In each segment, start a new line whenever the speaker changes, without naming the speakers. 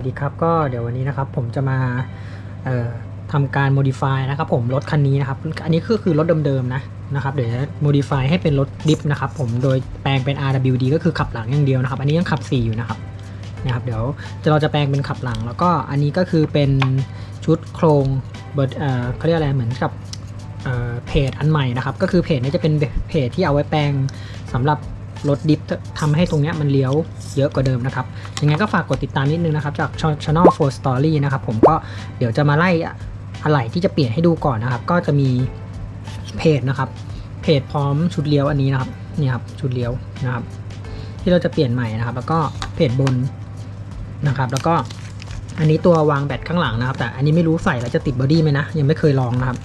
สวัสดีครับก็เดี๋ยววันนี้นะครับผมจะมาทำการ modify นะครับผมรถคันนี้นะครับ อันนี้คือคือรถเดิมๆนะนะครับเดี๋ยวจะ modify ให้เป็นรถดิฟนะครับผมโดยแปลงเป็น RWD ก็คือขับหลังอย่างเดียวนะครับ อันนี้ยังขับ 4 อยู่นะครับนะครับเดี๋ยวจะเราจะแปลงเป็นขับหลัง แล้วก็อันนี้ก็คือเป็นชุดโครงเบิร์ดเอ่อเขาเรียกอะไรเหมือนกับเอ่อเพจอันใหม่นะครับ ก็คือเพจนี้จะเป็นเพจที่เอาไว้แปลงสำหรับ รถดิฟทำให้ตรงเนี้ยมันเลี้ยวเยอะกว่าเดิมนะครับยังไงก็ฝากกดติดตามนิดนึงนะครับ จากช่อง Channel 4 Story นะครับผมก็เดี๋ยวจะมาไล่อะไหล่ที่จะเปลี่ยนให้ดูก่อนนะครับ ก็จะมีเพจนะครับ เพจพร้อมชุดเลี้ยวอันนี้นะครับนี่ครับชุดเลี้ยวนะครับ ที่เราจะเปลี่ยนใหม่นะครับ แล้วก็เพจบนนะครับ แล้วก็อันนี้ตัววางแบตข้างหลังนะครับ แต่อันนี้ไม่รู้ใส่แล้วจะติดบอดี้ไหมนะยังไม่เคยลองนะครับ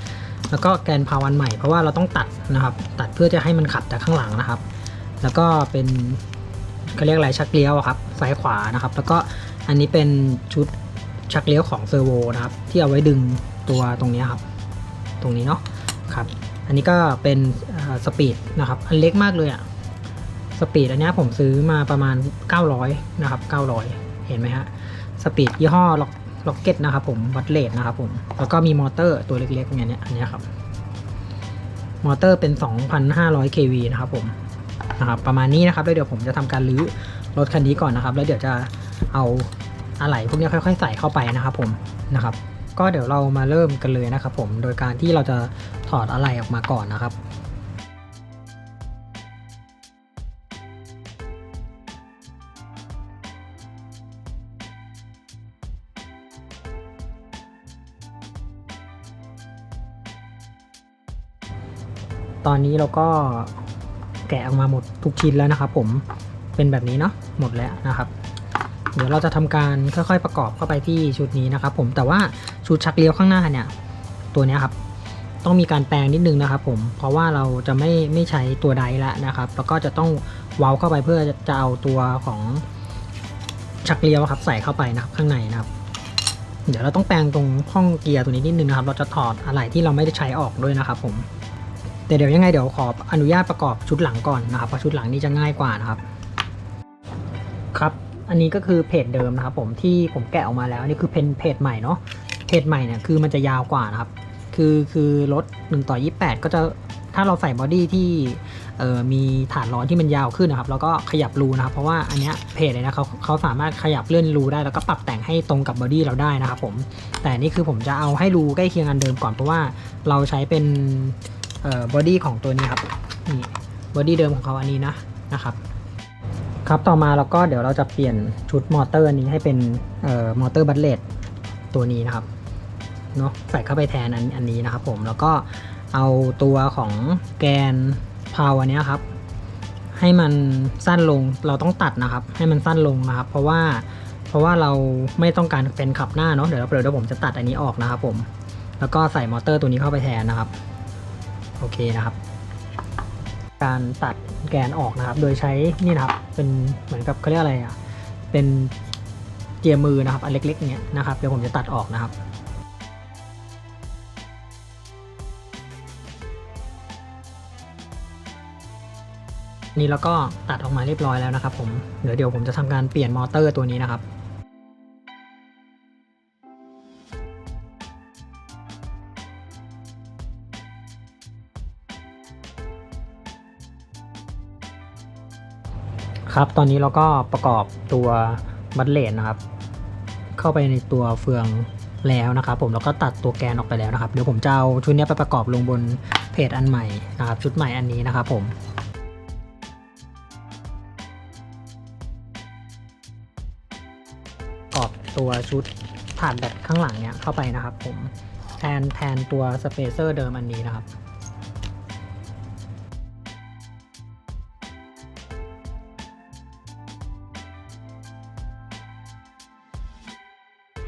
แล้วก็แกนพาวันใหม่เพราะว่าเราต้องตัดนะครับ ตัดเพื่อจะให้มันขับจากข้างหลังนะครับ แล้วก็เป็นเขาเรียกอะไรชักเลี้ยวครับซ้ายขวานะครับ แล้วก็อันนี้เป็นชุดชักเลี้ยวของเซอร์โวนะครับ ที่เอาไว้ดึงตัวตรงนี้ครับ ตรงนี้เนาะครับ อันนี้ก็เป็นสปีดนะครับ อันเล็กมากเลยอะสปีดอันนี้ผมซื้อมาประมาณ 900 นะครับ 900 เห็นไหมฮะสปีดยี่ห้อล็อกล็อกเก็ตนะครับผมวัดเลทนะครับผมแล้วก็มีมอเตอร์ตัวเล็กๆอย่างเนี้ยอันนี้ครับ มอเตอร์เป็น 2,500 kV นะครับผม นะครับประมาณนี้นะครับแล้วเดี๋ยวผมจะทำการรื้อรถคันนี้ก่อนนะครับ แล้วเดี๋ยวจะเอาอะไหล่พวกนี้ค่อยๆใส่เข้าไปนะครับผมนะครับ ก็เดี๋ยวเรามาเริ่มกันเลยนะครับ ผมโดยการที่เราจะถอดอะไหล่ออกมาก่อนนะครับตอนนี้เราก็ แกะออกมาหมดทุกชิ้นแล้วนะครับ ผมเป็นแบบนี้เนาะหมดแล้วนะครับ เดี๋ยวเราจะทำการค่อย ๆ ประกอบเข้าไปที่ชุดนี้นะครับ ผมแต่ว่าชุดชักเลี้ยวข้างหน้าเนี่ยตัวนี้ครับต้องมีการแปลงนิดนึงนะครับ ผมเพราะว่าเราจะไม่ไม่ใช้ตัวใดล้วนะครับ แล้วก็จะต้องเว้าเข้าไปเพื่อจะเอาตัวของชักเลี้ยวครับใส่เข้าไปนะครับข้างในนะครับ เดี๋ยวเราต้องแปลงตรงห้องเกียร์ตัวนี้นิดนึงนะครับ เราจะถอดอะไรที่เราไม่ได้ใช้ออกด้วยนะครับ ผม แต่เดี๋ยวยังไงเดี๋ยวขออนุญาตประกอบชุดหลังก่อนนะครับเพราะชุดหลังนี้จะง่ายกว่านะครับ ครับ อันนี้ก็คือเพจเดิมนะครับ ผมที่ผมแกะออกมาแล้วนี่คือเป็นเพจใหม่เนาะเพจใหม่เนี่ยคือมันจะยาวกว่านะครับ คือคือรถ1ต่อ28 ก็จะถ้าเราใส่บอดี้ที่มีฐานล้อที่มันยาวขึ้นนะครับ แล้วก็ขยับรูนะครับ เพราะว่าอันเนี้ยเพจเลยนะเขาเขาสามารถขยับเลื่อนรูได้แล้วก็ปรับแต่งให้ตรงกับบอดี้เราได้นะครับผมแต่นี่คือผมจะเอาให้รูใกล้เคียงอันเดิมก่อนเพราะว่าเราใช้เป็น บอดี้ของตัวนี้ครับนี่บอดี้เดิมของเขาอันนี้นะนะครับครับต่อมาเราก็เดี๋ยวเราจะเปลี่ยนชุดมอเตอร์อันนี้ให้เป็นออมอเตอร์บัตเลตตัวนี้นะครับเนาะใส่เข้าไปแทนอันอันนี้นะครับผมแล้วก็เอาตัวของแกนพาวอันนี้ครับ ให้มันสั้นลงเราต้องตัดนะครับ ให้มันสั้นลงนะครับ เพราะว่าเพราะว่าเราไม่ต้องการเป็นขับหน้าเนาะเดี๋ยวเราเดี๋ยวผมจะตัดอันนี้ออกนะครับผมแล้วก็ใส่มอเตอร์ตัวนี้เข้าไปแทนนะครับ โอเคนะครับ การตัดแกนออกนะครับ โดยใช้นี่นะครับเป็นเหมือนกับเขาเรียกอะไรอะเป็นเจียมือนะครับอันเล็กๆเนี้ยนะครับเดี๋ยวผมจะตัดออกนะครับนี่แล้วก็ตัดออกมาเรียบร้อยแล้วนะครับผมเดี๋ยวเดี๋ยวผมจะทำการเปลี่ยนมอเตอร์ตัวนี้นะครับ ครับตอนนี้เราก็ประกอบตัวบัตเลนนะครับ เข้าไปในตัวเฟืองแล้วนะครับ ผมแล้วก็ตัดตัวแกนออกไปแล้วนะครับเดี๋ยวผมจะเอาชุดนี้ไปประกอบลงบนเพจอันใหม่นะครับ ชุดใหม่อันนี้นะครับผมประกอบตัวชุดผ่านแบตข้างหลังเนี้ยเข้าไปนะครับ ผมแทนแทนตัวสเปเซอร์เดิมอันนี้นะครับ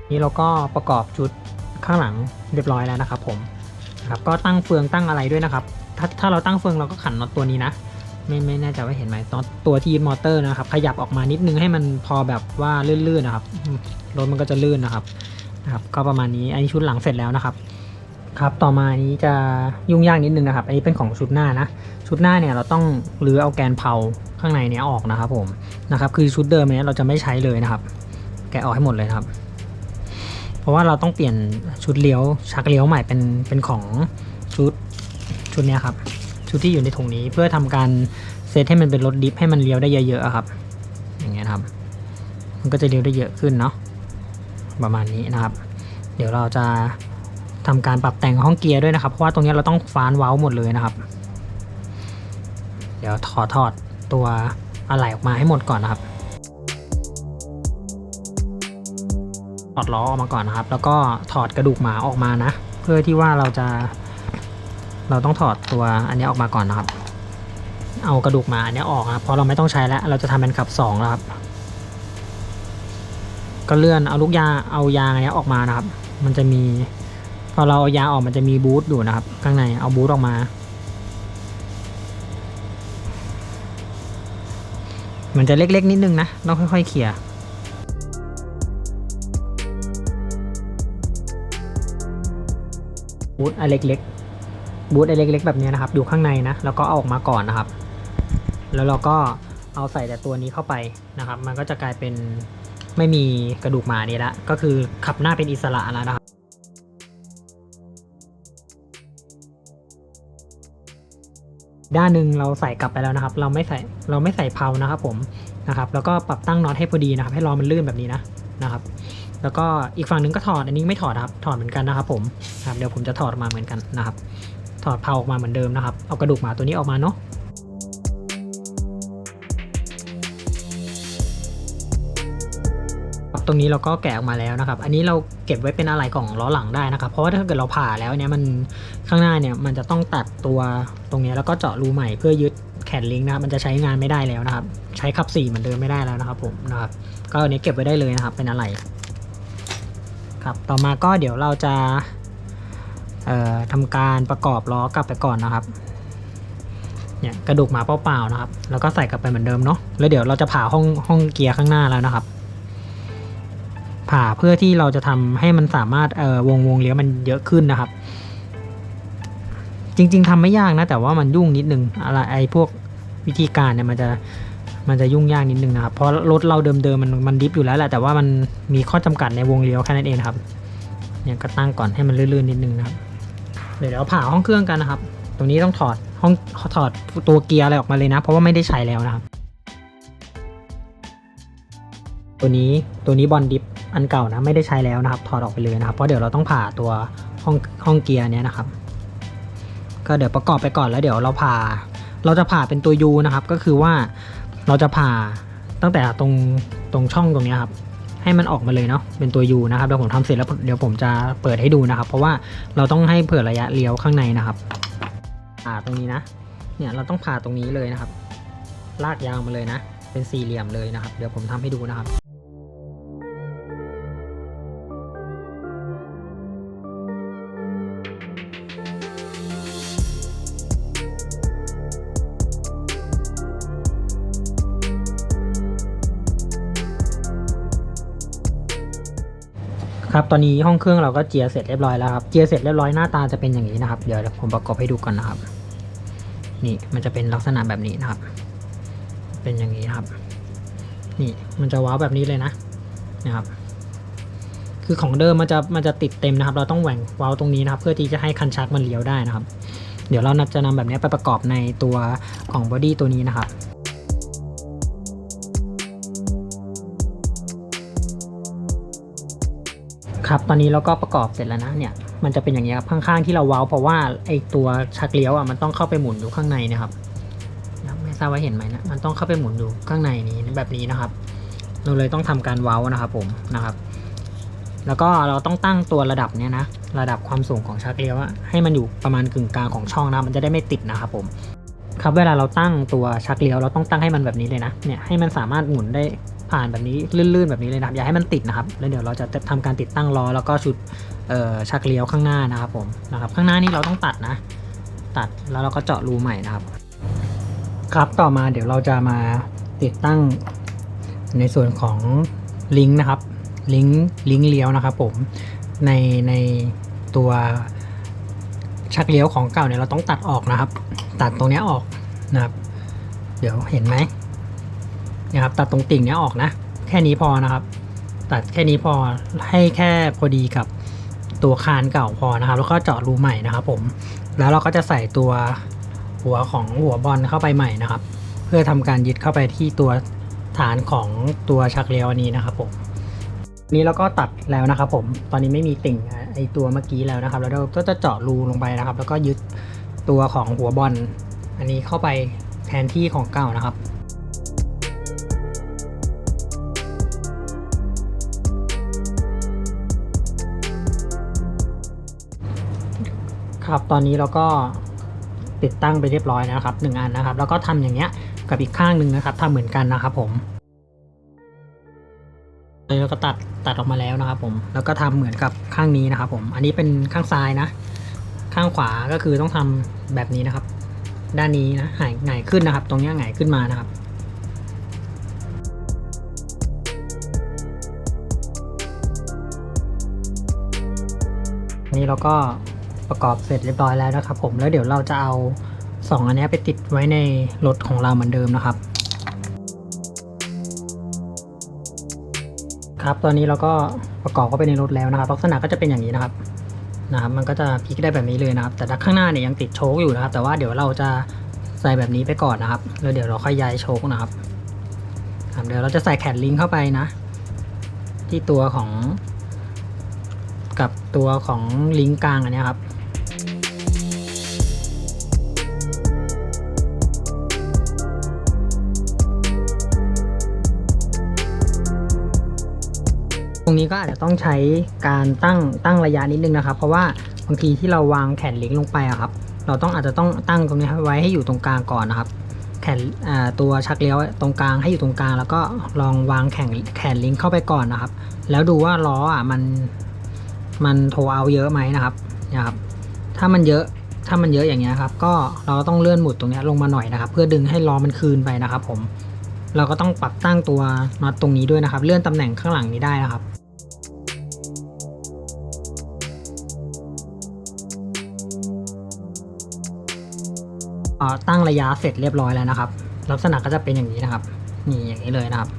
นี่เราก็ประกอบชุดข้างหลังเรียบร้อยแล้วนะครับ ผมนะครับก็ตั้งเฟืองตั้งอะไรด้วยนะครับ ถ้าถ้าเราตั้งเฟืองเราก็ขันน็อตตัวนี้นะไม่ไม่แน่ใจว่าเห็นไหมน็อตตัวที่ยึดมอเตอร์นะครับ ขยับออกมานิดนึงให้มันพอแบบว่าลื่นๆนะครับรถมันก็จะลื่นนะครับนะครับ ก็ประมาณนี้อันนี้ชุดหลังเสร็จแล้วนะครับ ครับต่อมาอันนี้จะยุ่งยากนิดนึงนะครับ อันนี้เป็นของชุดหน้านะชุดหน้าเนี่ยเราต้องรื้อเอาแกนเผาข้างในเนี้ยออกนะครับ ผมนะครับ คือชุดเดิมเนี้ยเราจะไม่ใช้เลยนะครับ แกะออกให้หมดเลยครับ ราะว่าเราต้องเปลี่ยนชุดเลี้ยวชักเลี้ยวใหม่เป็นเป็นของชุดชุดนี้ครับ ชุดที่อยู่ในถุงนี้เพื่อทำการเซตให้มันเป็นรถดิฟให้มันเลี้ยวได้เยอะๆครับ อย่างเงี้ยครับ มันก็จะเลี้ยวได้เยอะขึ้นเนาะประมาณนี้นะครับ เดี๋ยวเราจะทำการปรับแต่งห้องเกียร์ด้วยนะครับ เพราะว่าตรงนี้เราต้องฟานเว้าหมดเลยนะครับ เดี๋ยวถอดถอดตัวอะไหล่ออกมาให้หมดก่อนนะครับ ถอดล้อออกมาก่อนนะครับ แล้วก็ถอดกระดูกหมาออกมานะ เพื่อที่ว่าเราจะ เราต้องถอดตัวอันนี้ออกมาก่อนนะครับ เอากระดูกหมาอันนี้ออกนะครับเพราะเราไม่ต้องใช้แล้ว เราจะทำเป็นขับสองแล้วครับ ก็เลื่อนเอาลูกยาเอายางอันนี้ออกมานะครับ มันจะมีพอเราเอายางออกมันจะมีบูทอยู่นะครับ ข้างในเอาบูทออกมา มันจะเล็กๆนิดนึงนะต้องค่อยๆเขี่ย บูทอันเล็กๆบูทอันเล็กๆแบบนี้นะครับ อยู่ข้างในนะ แล้วก็เอาออกมาก่อนนะครับ แล้วเราก็เอาใส่แต่ตัวนี้เข้าไปนะครับ มันก็จะกลายเป็นไม่มีกระดูกหมานี่ละ ก็คือขับหน้าเป็นอิสระแล้วนะครับด้านหนึ่งเราใส่กลับไปแล้วนะครับ เราไม่ใส่เราไม่ใส่เพานะครับผมนะครับ แล้วก็ปรับตั้งน็อตให้พอดีนะครับ ให้ล้อมันลื่นแบบนี้นะนะครับ แล้วก็อีกฝั่งหนึ่งก็ถอดอันนี้ไม่ถอดครับถอดเหมือนกันนะครับผม นะครับเดี๋ยวผมจะถอดออกมาเหมือนกันนะครับ ถอดเพาออกมาเหมือนเดิมนะครับ เอากระดูกหมาตัวนี้ออกมาเนาะตรงนี้เราก็แกะออกมาแล้วนะครับ อันนี้เราเก็บไว้เป็นอะไรของล้อหลังได้นะครับ เพราะว่าถ้าเกิดเราผ่าแล้วเนี่ยมันข้างหน้าเนี่ยมันจะต้องตัดตัวตรงนี้แล้วก็เจาะรูใหม่เพื่อยึดแขนลิงก์นะครับมันจะใช้งานไม่ได้แล้วนะครับ ใช้ขับสี่เหมือนเดิมไม่ได้แล้วนะครับผมนะครับ ก็อันนี้เก็บไว้ได้เลยนะครับเป็นอะไรครับ ต่อมาก็เดี๋ยวเราจะ ทำการประกอบล้อกลับไปก่อนนะครับเนี่ยกระดูกหมาเปล่าๆนะครับ แล้วก็ใส่กลับไปเหมือนเดิมเนาะแล้วเดี๋ยวเราจะผ่าห้องห้องเกียร์ข้างหน้าแล้วนะครับ ผ่าเพื่อที่เราจะทำให้มันสามารถเอ่อวงวงเลี้ยวมันเยอะขึ้นนะครับ จริง ๆทำไม่ยากนะ แต่ว่ามันยุ่งนิดนึงอะไรไอ้พวกวิธีการเนี่ยมันจะมันจะยุ่งยากนิดนึงนะครับเพราะรถเราเดิมๆมันมันดิฟอยู่แล้วแหละแต่ว่ามันมีข้อจำกัดในวงเลี้ยวแค่นั้นเองครับเนี่ยก็ตั้งก่อนให้มันลื่นๆนิดนึงนะครับ เดี๋ยวเราผ่าห้องเครื่องกันนะครับ ตรงนี้ต้องถอดห้องถอดตัวเกียร์อะไรออกมาเลยนะ เพราะว่าไม่ได้ใช้แล้วนะครับ ตัวนี้ตัวนี้บอลดิฟอันเก่านะไม่ได้ใช้แล้วนะครับ ถอดออกไปเลยนะครับ เพราะเดี๋ยวเราต้องผ่าตัวห้องห้องเกียร์เนี้ยนะครับ ก็เดี๋ยวประกอบไปก่อนแล้วเดี๋ยวเราผ่า เราจะผ่าเป็นตัว U นะครับ ก็คือว่าเราจะผ่าตั้งแต่ตรงตรงช่องตรงเนี้ยครับ ให้มันออกมาเลยเนาะเป็นตัว U นะครับเดี๋ยวผมทำเสร็จแล้วเดี๋ยวผมจะเปิดให้ดูนะครับ เพราะว่าเราต้องให้เผื่อระยะเลี้ยวข้างในนะครับผ่าตรงนี้นะเนี่ยเราต้องผ่าตรงนี้เลยนะครับ ลากยาวมาเลยนะ เป็นสี่เหลี่ยมเลยนะครับ เดี๋ยวผมทำให้ดูนะครับ ครับตอนนี้ห้องเครื่องเราก็เจียเสร็จเรียบร้อยแล้วครับเจียเสร็จเรียบร้อยหน้าตาจะเป็นอย่างนี้นะครับเดี๋ยวผมประกอบให้ดูก่อนนะครับ นี่มันจะเป็นลักษณะแบบนี้นะครับ เป็นอย่างนี้ครับ นี่มันจะว้าวแบบนี้เลยนะนะครับ คือของเดิมมันจะมันจะติดเต็มนะครับ เราต้องแหว่งว้าวตรงนี้นะครับ เพื่อที่จะให้คันชักมันเลี้ยวได้นะครับ เดี๋ยวเราจะนำแบบนี้ไปประกอบในตัวของบอดี้ตัวนี้นะครับ ครับตอนนี้เราก็ประกอบเสร็จแล้วนะเนี่ยมันจะเป็นอย่างนี้ครับข้างๆที่เราเว้าเพราะว่าไอตัวชักเลี้ยวอะมันต้องเข้าไปหมุนอยู่ข้างในนะครับไม่ทราบว่าเห็นไหมนะมันต้องเข้าไปหมุนอยู่ข้างในนี้แบบนี้นะครับเราเลยต้องทำการเว้านะครับผมนะครับ แล้วก็เราต้องตั้งตัวระดับเนี้ยนะระดับความสูงของชักเลี้ยวอะให้มันอยู่ประมาณกึ่งกลางของช่องนะมันจะได้ไม่ติดนะครับผมครับเวลาเราตั้งตัวชักเลี้ยวเราต้องตั้งให้มันแบบนี้เลยนะเนี่ยให้มันสามารถหมุนได้ ผ่านแบบนี้ลื่นๆแบบนี้เลยนะครับอย่าให้มันติดนะครับแล้วเดี๋ยวเราจะทำการติดตั้งล้อแล้วก็ชุดชักเลี้ยวข้างหน้านะครับผมนะครับข้างหน้านี่เราต้องตัดนะ ตัดแล้วเราก็เจาะรูใหม่นะครับ ครับต่อมาเดี๋ยวเราจะมาติดตั้งในส่วนของลิงก์นะครับลิงก์ลิงก์เลี้ยวนะครับผมในในตัวชักเลี้ยวของเก่าเนี่ยเราต้องตัดออกนะครับ ตัดตรงนี้ออกนะครับ เดี๋ยวเห็นไหม นะครับตัดตรงติ่งเนี้ยออกนะ แค่นี้พอนะครับ ตัดแค่นี้พอให้แค่พอดีกับตัวคานเก่าพอนะครับ แล้วก็เจาะรูใหม่นะครับ ผม แล้วเราก็จะใส่ตัวหัวของหัวบอลเข้าไปใหม่นะครับ เพื่อทำการยึดเข้าไปที่ตัวฐานของตัวชักเลี้ยวนนี้นะครับ ผมนี้เราก็ตัดแล้วนะครับผม ตอนนี้ไม่มีติ่งไอตัวเมื่อกี้แล้วนะครับ แล้วเราก็จะเจาะรูลงไปนะครับ แล้วก็ยึดตัวของหัวบอล อันนี้เข้าไปแทนที่ของเก่านะครับ ครับตอนนี้เราก็ติดตั้งไปเรียบร้อยแล้วนะครับหนึ่งอันนะครับ แล้วก็ทำอย่างเงี้ยกับอีกข้างหนึ่งนะครับทำเหมือนกันนะครับผมแล้วก็ตัดตัดออกมาแล้วนะครับผมแล้วก็ทำเหมือนกับข้างนี้นะครับ ผมอันนี้เป็นข้างซ้ายนะ ข้างขวาก็คือต้องทำแบบนี้นะครับ ด้านนี้นะหายหงายขึ้นนะครับ ตรงนี้หงายขึ้นมานะครับนี่เราก็ ประกอบเสร็จเรียบร้อยแล้วนะครับ ผมแล้วเดี๋ยวเราจะเอาสองอันนี้ไปติดไว้ในรถของเราเหมือนเดิมนะครับ ครับตอนนี้เราก็ประกอบเข้าไปในรถแล้วนะครับ ลักษณะก็จะเป็นอย่างนี้นะครับนะครับ มันก็จะพลิกได้แบบนี้เลยนะครับ แต่ด้านข้างหน้าเนี่ยยังติดโชคอยู่นะครับ แต่ว่าเดี๋ยวเราจะใส่แบบนี้ไปก่อนนะครับแล้วเดี๋ยวเราค่อยย้ายโชคนะครับครับเดี๋ยวเราจะใส่แขนลิงเข้าไปนะ ที่ตัวของ กับตัวของลิงก์กลางอันนี้ครับ รงนี้ก็อาจจะต้องใช้การตั้งตั้งระยะนิดนึงนะครับ เพราะว่าบางทีที่เราวางแขนลิงก์ลงไปอะครับ เราต้องอาจจะต้องตั้งตรงนี้ไว้ให้อยู่ตรงกลางก่อนนะครับแขนตัวชักเลี้ยวตรงกลางให้อยู่ตรงกลาง แล้วก็ลองวางแขนแขนลิงก์เข้าไปก่อนนะครับ แล้วดูว่าล้ออะมันมันโทเอาเยอะไหมนะครับนะครับ ถ้ามันเยอะถ้ามันเยอะอย่างเงี้ยครับ ก็เราต้องเลื่อนหมุดตรงนี้ลงมาหน่อยนะครับ เพื่อดึงให้ล้อมันคืนไปนะครับ ผม เราก็ต้องปรับตั้งตัวน็อตตรงนี้ด้วยนะครับ เลื่อนตำแหน่งข้างหลังนี้ได้นะครับ ตั้งระยะเสร็จเรียบร้อยแล้วนะครับ ลักษณะก็จะเป็นอย่างนี้นะครับ นี่อย่างนี้เลยนะครับ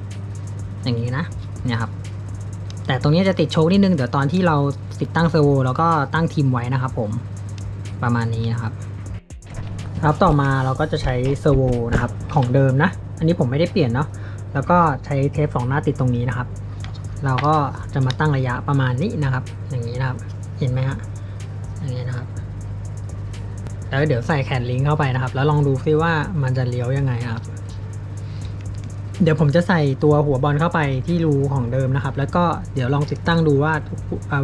อย่างนี้นะเนี่ยครับ แต่ตรงนี้จะติดโชคนิดนึงเดี๋ยวตอนที่เราติดตั้งเซอร์โวแล้วก็ตั้งทีมไว้นะครับ ผมประมาณนี้นะครับ ครับต่อมาเราก็จะใช้เซอร์โวนะครับของเดิมนะ อันนี้ผมไม่ได้เปลี่ยนเนาะแล้วก็ใช้เทปสองหน้าติดตรงนี้นะครับ เราก็จะมาตั้งระยะประมาณนี้นะครับ อย่างนี้นะครับ เห็นไหมฮะอย่างนี้นะครับ แล้วเดี๋ยวใส่แขนลิงก์เข้าไปนะครับ แล้วลองดูซิว่ามันจะเลี้ยวยังไงครับ เดี๋ยวผมจะใส่ตัวหัวบอลเข้าไปที่รูของเดิมนะครับ แล้วก็เดี๋ยวลองติดตั้งดูว่า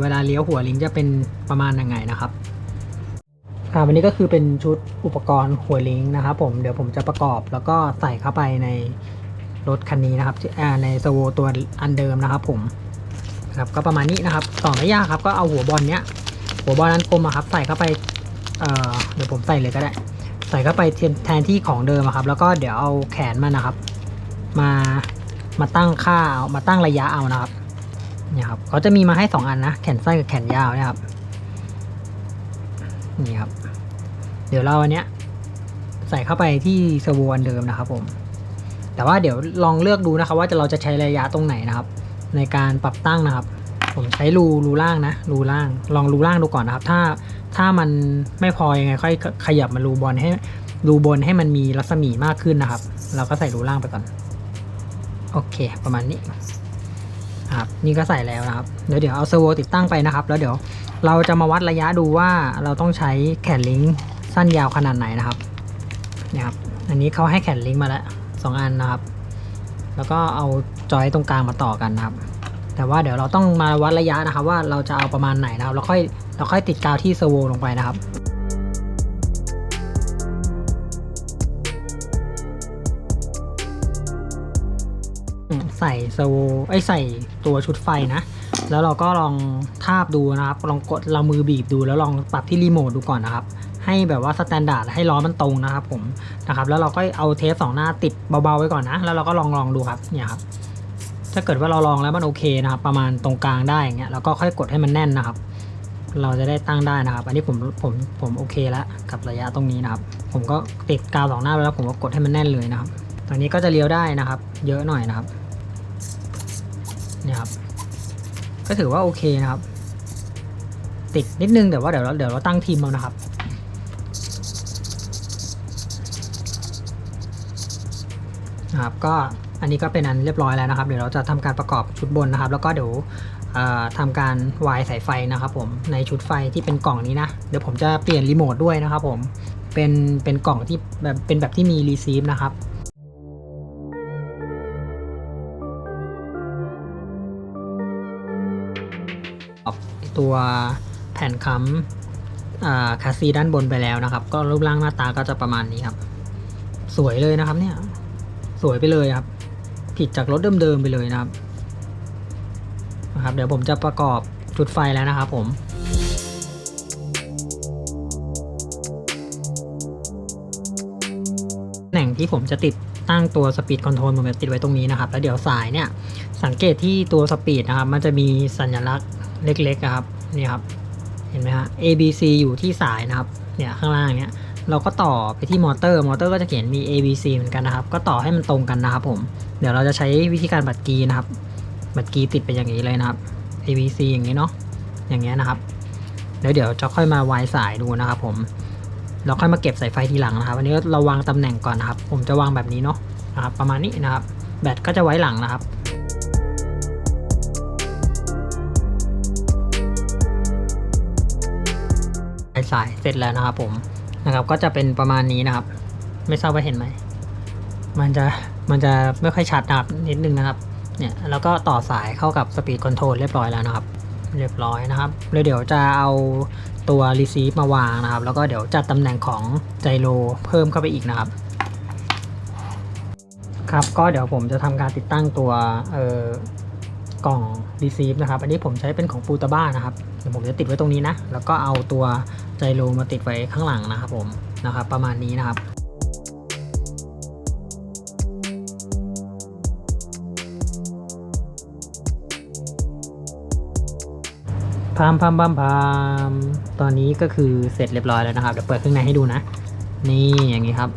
เวลาเลี้ยวหัวลิงก์จะเป็นประมาณยังไงนะครับครับอันนี้ก็คือเป็นชุดอุปกรณ์หัวลิงก์นะครับผมเดี๋ยวผมจะประกอบแล้วก็ใส่เข้าไปในรถคันนี้นะครับในสโวตัวอันเดิมนะครับ ผมครับก็ประมาณนี้นะครับต่อไม่ยากครับ ก็เอาหัวบอลเนี้ยหัวบอลนั้นกลมอะครับใส่เข้าไป เเดี๋ยวผมใส่เลยก็ได้ ใส่เข้าไปแทนที่ของเดิมอะครับ แล้วก็เดี๋ยวเอาแขนมันนะครับ มามาตั้งค่าเอามาตั้งระยะเอานะครับเนี่ยครับเขาจะมีมาให้สองอันนะ แขนสั้นกับแขนยาวเนี่ยครับนี่ครับ เดี๋ยวเราอันเนี้ยใส่เข้าไปที่เซอร์โวอันเดิมนะครับผม แต่ว่าเดี๋ยวลองเลือกดูนะครับ ว่าจะเราจะใช้ระยะตรงไหนนะครับ ในการปรับตั้งนะครับ ผมใช้รูรูล่างนะรูล่าง ลองรูล่างดูก่อนนะครับ ถ้าถ้ามันไม่พอยังไงค่อยขยับมารูบอลให้รูบนให้มันมีรัศมีมากขึ้นนะครับ เราก็ใส่รูล่างไปก่อน โอเค ประมาณนี้ครับนี่ก็ใส่แล้วนะครับ เดี๋ยวเดี๋ยวเอาเซอร์โวติดตั้งไปนะครับ แล้วเดี๋ยวเราจะมาวัดระยะดูว่าเราต้องใช้แขนลิงก์สั้นยาวขนาดไหนนะครับนี่ครับ อันนี้เขาให้แขนลิงก์มาแล้วสองอันนะครับ แล้วก็เอาจอยตรงกลางมาต่อกันนะครับ แต่ว่าเดี๋ยวเราต้องมาวัดระยะนะครับ ว่าเราจะเอาประมาณไหนนะครับแล้วค่อยเราค่อยติดกาวที่เซอร์โวลงไปนะครับใส่เซอร์โวไอใส่ตัวชุดไฟนะ แล้วเราก็ลองทาบดูนะครับ ลองกดเรามือบีบดูแล้วลองปรับที่รีโมทดูก่อนนะครับ ให้แบบว่าสแตนดาร์ดให้ล้อมันตรงนะครับผมนะครับ แล้วเราก็เอาเทปสองหน้าติดเบาๆไว้ก่อนนะ แล้วเราก็ลองลองดูครับเนี่ยครับ ถ้าเกิดว่าเราลองแล้วมันโอเคนะครับ ประมาณตรงกลางได้อย่างเงี้ยเราก็ค่อยกดให้มันแน่นนะครับ เราจะได้ตั้งได้นะครับ อันนี้ผมผมผมโอเคแล้วกับระยะตรงนี้นะครับ ผมก็ติดกาวสองหน้าไว้แล้วผมก็กดให้มันแน่นเลยนะครับตอนนี้ก็จะเลี้ยวได้นะครับ เยอะหน่อยนะครับนี่ครับ ก็ถือว่าโอเคนะครับ ติดนิดนึงแต่ว่าเดี๋ยวเราเดี๋ยวเราตั้งทีมเอานะครับนะครับก็ อันนี้ก็เป็นอันเรียบร้อยแล้วนะครับ เดี๋ยวเราจะทำการประกอบชุดบนนะครับ แล้วก็เดี๋ยวเอ่อทำการวายสายไฟนะครับผมในชุดไฟที่เป็นกล่องนี้นะ เดี๋ยวผมจะเปลี่ยนรีโมทด้วยนะครับผมเป็นเป็นกล่องที่แบบเป็นแบบที่มีรีซีฟนะครับออกตัวแผ่นค้ำคาซีด้านบนไปแล้วนะครับ ก็รูปร่างหน้าตาก็จะประมาณนี้ครับ สวยเลยนะครับเนี่ย สวยไปเลยครับ ผิดจากรถเดิมๆไปเลยนะครับนะครับ เดี๋ยวผมจะประกอบจุดไฟแล้วนะครับผมตำแหน่งที่ผมจะติดตั้งตัวสปีดคอนโทรลผมจะติดไว้ตรงนี้นะครับ แล้วเดี๋ยวสายเนี่ย สังเกตที่ตัวสปีดนะครับ มันจะมีสัญลักษณ์เล็กๆครับ นี่ครับ เห็นไหมฮะ A B C อยู่ที่สายนะครับ เนี่ยข้างล่างเนี่ย เราก็ต่อไปที่มอเตอร์ มอเตอร์ก็จะเขียนมี A B C เหมือนกันนะครับ ก็ต่อให้มันตรงกันนะครับผม เดี๋ยวเราจะใช้วิธีการบัดกีนะครับ บัดกีติดไปอย่างนี้เลยนะครับ A B C อย่างนี้เนาะ อย่างเงี้ยนะครับ แล้วเดี๋ยวจะค่อยมาวายสายดูนะครับผม เราค่อยมาเก็บสายไฟทีหลังนะครับ อันนี้เราวางตำแหน่งก่อนนะครับ ผมจะวางแบบนี้เนาะนะครับ ประมาณนี้นะครับ แบตก็จะไว้หลังนะครับสายสายเสร็จแล้วนะครับผม นะครับ ก็จะเป็นประมาณนี้นะครับ ไม่ทราบว่าเห็นไหม มันจะมันจะไม่ค่อยชัดนะครับนิดนึงนะครับ เนี่ยแล้วก็ต่อสายเข้ากับสปีดคอนโทรลเรียบร้อยแล้วนะครับ เรียบร้อยนะครับแล้วเดี๋ยวจะเอาตัว receive มาวางนะครับ แล้วก็เดี๋ยวจัดตำแหน่งของไจโรเพิ่มเข้าไปอีกนะครับครับก็เดี๋ยวผมจะทำการติดตั้งตัวเอ่อ กล่อง receive นะครับ อันนี้ผมใช้เป็นของปูตาบ้านะครับ เดี๋ยวผมจะติดไว้ตรงนี้นะ แล้วก็เอาตัวไจโรมาติดไว้ข้างหลังนะครับผม นะครับ ประมาณนี้นะครับพามพามพามพามตอนนี้ก็คือเสร็จเรียบร้อยแล้วนะครับ เดี๋ยวเปิดข้างในให้ดูนะ นี่อย่างนี้ครับ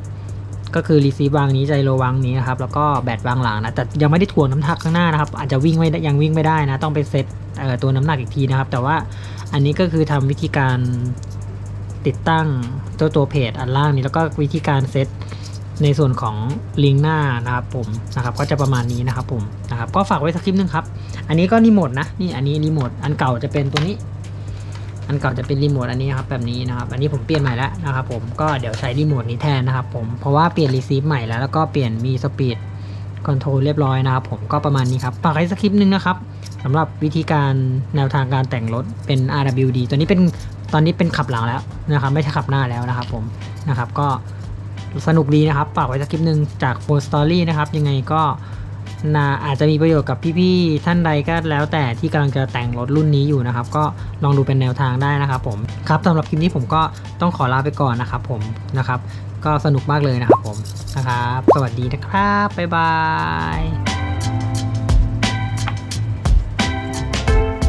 ก็คือรีซีฟวางนี้ไจโรวางนี้นะครับแล้วก็แบตวางหลังนะแต่ยังไม่ได้ถ่วงน้ำหนักข้างหน้านะครับอาจจะวิ่งไม่ได้ยังวิ่งไม่ได้นะต้องไปเซตเตัวน้ำหนักอีกทีนะครับ แต่ว่าอันนี้ก็คือทำวิธีการติดตั้งตัวตัวเพจอันล่างนี้แล้วก็วิธีการเซตในส่วนของลิงก์หน้านะครับผมนะครับก็จะประมาณนี้นะครับผมนะครับก็ฝากไว้สักคลิปนึงครับ อันนี้ก็รีโมทนะนี่อันนี้รีโมทอันเก่าจะเป็นตัวนี้ อันเก่าจะเป็นรีโมทอันนี้ครับแบบนี้นะครับ อันนี้ผมเปลี่ยนใหม่แล้วนะครับผมก็เดี๋ยวใช้รีโมทนี้แทนนะครับผมเพราะว่าเปลี่ยนรีซีฟใหม่แล้วแล้วก็เปลี่ยนมีสปีดคอนโทรลเรียบร้อยนะครับผมก็ประมาณนี้ครับฝากไว้สักคลิปนึงนะครับสำหรับวิธีการแนวทางการแต่งรถเป็น RWD ตัวนี้เป็นตอนนี้เป็นขับหลังแล้วนะครับ ไม่ใช่ขับหน้าแล้วนะครับผมนะครับก็สนุกดีนะครับ ฝากไว้สักคลิปนึงจาก f o r Story นะครับ ยังไงก็ นะอาจจะมีประโยชน์กับพี่ๆท่านใดก็แล้วแต่ที่กำลังจะแต่งรถรุ่นนี้อยู่นะครับ ก็ลองดูเป็นแนวทางได้นะครับผมครับสำหรับคลิปนี้ผมก็ต้องขอลาไปก่อนนะครับผมนะครับ ก็สนุกมากเลยนะครับผมนะครับ สวัสดีนะครับบ๊ายบาย